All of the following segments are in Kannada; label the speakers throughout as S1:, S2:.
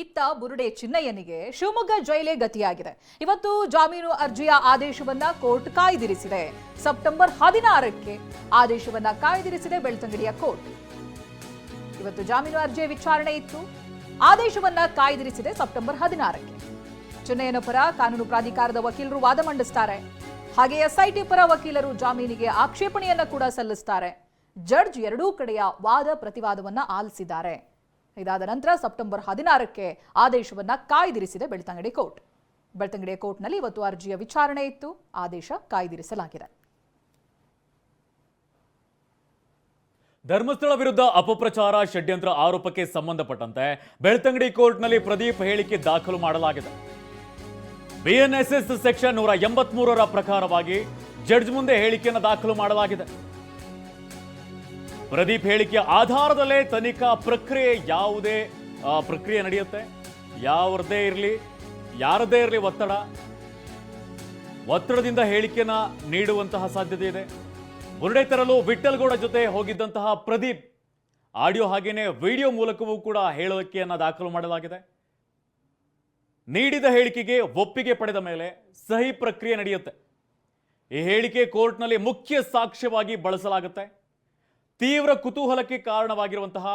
S1: ಇತ್ತ ಬುರುಡೆ ಚಿನ್ನಯ್ಯನಿಗೆ ಶಿವಮೊಗ್ಗ ಜೈಲೇ ಗತಿಯಾಗಿದೆ. ಇವತ್ತು ಜಾಮೀನು ಅರ್ಜಿಯ ಆದೇಶವನ್ನ ಕೋರ್ಟ್ ಕಾಯ್ದಿರಿಸಿದೆ. ಸೆಪ್ಟೆಂಬರ್ ಹದಿನಾರಕ್ಕೆ ಆದೇಶವನ್ನ ಕಾಯ್ದಿರಿಸಿದೆ ಬೆಳ್ತಂಗಡಿಯ ಕೋರ್ಟ್. ಇವತ್ತು ಜಾಮೀನು ಅರ್ಜಿಯ ವಿಚಾರಣೆ ಇತ್ತು. ಆದೇಶವನ್ನ ಕಾಯ್ದಿರಿಸಿದೆ ಸೆಪ್ಟೆಂಬರ್ ಹದಿನಾರಕ್ಕೆ. ಚಿನ್ನಯ್ಯನ ಪರ ಕಾನೂನು ಪ್ರಾಧಿಕಾರದ ವಕೀಲರು ವಾದ ಮಂಡಿಸ್ತಾರೆ. ಹಾಗೆ ಎಸ್ಐಟಿ ಪರ ವಕೀಲರು ಜಾಮೀನಿಗೆ ಆಕ್ಷೇಪಣೆಯನ್ನ ಕೂಡ ಸಲ್ಲಿಸ್ತಾರೆ. ಜಡ್ಜ್ ಎರಡೂ ಕಡೆಯ ವಾದ ಪ್ರತಿವಾದವನ್ನ ಆಲಿಸಿದ್ದಾರೆ. ಇದಾದ ನಂತರ ಸೆಪ್ಟೆಂಬರ್ ಹದಿನಾರಕ್ಕೆ ಆದೇಶವನ್ನು ಕಾಯ್ದಿರಿಸಿದೆ ಬೆಳ್ತಂಗಡಿ ಕೋರ್ಟ್. ಬೆಳ್ತಂಗಡಿಯ ಕೋರ್ಟ್ನಲ್ಲಿ ಇವತ್ತು ಅರ್ಜಿಯ ವಿಚಾರಣೆ ಇತ್ತು. ಆದೇಶ ಕಾಯ್ದಿರಿಸಲಾಗಿದೆ.
S2: ಧರ್ಮಸ್ಥಳ ವಿರುದ್ಧ ಅಪಪ್ರಚಾರ, ಷಡ್ಯಂತ್ರ ಆರೋಪಕ್ಕೆ ಸಂಬಂಧಪಟ್ಟಂತೆ ಬೆಳ್ತಂಗಡಿ ಕೋರ್ಟ್ನಲ್ಲಿ ಪ್ರದೀಪ್ ಹೇಳಿಕೆ ದಾಖಲು ಮಾಡಲಾಗಿದೆ. ಬಿಎನ್ಎಸ್ಎಸ್ ಸೆಕ್ಷನ್ ನೂರ ಎಂಬತ್ಮೂರರ ಪ್ರಕಾರವಾಗಿ ಜಡ್ಜ್ ಮುಂದೆ ಹೇಳಿಕೆಯನ್ನು ದಾಖಲು ಮಾಡಲಾಗಿದೆ. ಪ್ರದೀಪ್ ಹೇಳಿಕೆ ಆಧಾರದಲ್ಲೇ ತನಿಖಾ ಪ್ರಕ್ರಿಯೆ ಯಾವುದೇ ಪ್ರಕ್ರಿಯೆ ನಡೆಯುತ್ತೆ. ಯಾವ್ರದ್ದೇ ಇರಲಿ, ಯಾರದ್ದೇ ಇರಲಿ ಒತ್ತಡ. ಒತ್ತಡದಿಂದ ಹೇಳಿಕೆಯನ್ನ ನೀಡುವಂತಹ ಸಾಧ್ಯತೆ ಇದೆ. ಬುರುಡೆ ತರಲು ವಿಠಲ್ಗೌಡ ಜೊತೆ ಹೋಗಿದ್ದಂತಹ ಪ್ರದೀಪ್, ಆಡಿಯೋ ಹಾಗೇನೆ ವಿಡಿಯೋ ಮೂಲಕವೂ ಕೂಡ ಹೇಳಿಕೆಯನ್ನು ದಾಖಲು ಮಾಡಲಾಗಿದೆ. ನೀಡಿದ ಹೇಳಿಕೆಗೆ ಒಪ್ಪಿಗೆ ಪಡೆದ ಮೇಲೆ ಸಹಿ ಪ್ರಕ್ರಿಯೆ ನಡೆಯುತ್ತೆ. ಈ ಹೇಳಿಕೆ ಕೋರ್ಟ್ನಲ್ಲಿ ಮುಖ್ಯ ಸಾಕ್ಷ್ಯವಾಗಿ ಬಳಸಲಾಗುತ್ತೆ. ತೀವ್ರ ಕುತೂಹಲಕ್ಕೆ ಕಾರಣವಾಗಿರುವಂತಹ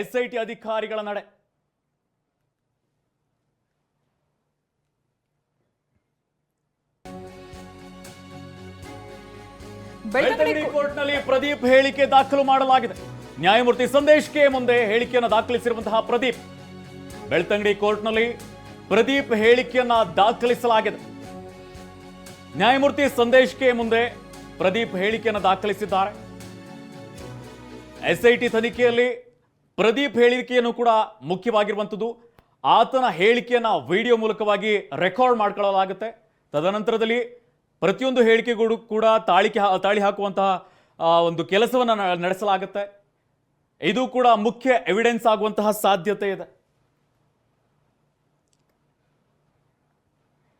S2: ಎಸ್ಐಟಿ ಅಧಿಕಾರಿಗಳ ನಡೆ.
S1: ಬೆಳ್ತಂಗಡಿ
S2: ಕೋರ್ಟ್ನಲ್ಲಿ ಪ್ರದೀಪ್ ಹೇಳಿಕೆ ದಾಖಲು ಮಾಡಲಾಗಿದೆ. ನ್ಯಾಯಮೂರ್ತಿ ಸಂದೇಶ್ ಕೆ ಮುಂದೆ ಹೇಳಿಕೆಯನ್ನು ದಾಖಲಿಸಿರುವಂತಹ ಪ್ರದೀಪ್. ಬೆಳ್ತಂಗಡಿ ಕೋರ್ಟ್ನಲ್ಲಿ ಪ್ರದೀಪ್ ಹೇಳಿಕೆಯನ್ನ ದಾಖಲಿಸಲಾಗಿದೆ. ನ್ಯಾಯಮೂರ್ತಿ ಸಂದೇಶ್ ಕೆ ಮುಂದೆ ಪ್ರದೀಪ್ ಹೇಳಿಕೆಯನ್ನು ದಾಖಲಿಸಿದ್ದಾರೆ. ಎಸ್ಐಟಿ ತನಿಖೆಯಲ್ಲಿ ಪ್ರದೀಪ್ ಹೇಳಿಕೆಯನ್ನು ಕೂಡ ಮುಖ್ಯವಾಗಿರುವಂಥದ್ದು. ಆತನ ಹೇಳಿಕೆಯನ್ನು ವಿಡಿಯೋ ಮೂಲಕವಾಗಿ ರೆಕಾರ್ಡ್ ಮಾಡ್ಕೊಳ್ಳಲಾಗುತ್ತೆ. ತದನಂತರದಲ್ಲಿ ಪ್ರತಿಯೊಂದು ಹೇಳಿಕೆಗಳು ಕೂಡ ತಾಳಿಕೆ ತಾಳಿ ಹಾಕುವಂತಹ ಒಂದು ಕೆಲಸವನ್ನು ನಡೆಸಲಾಗುತ್ತೆ. ಇದು ಕೂಡ ಮುಖ್ಯ ಎವಿಡೆನ್ಸ್ ಆಗುವಂತಹ ಸಾಧ್ಯತೆ ಇದೆ.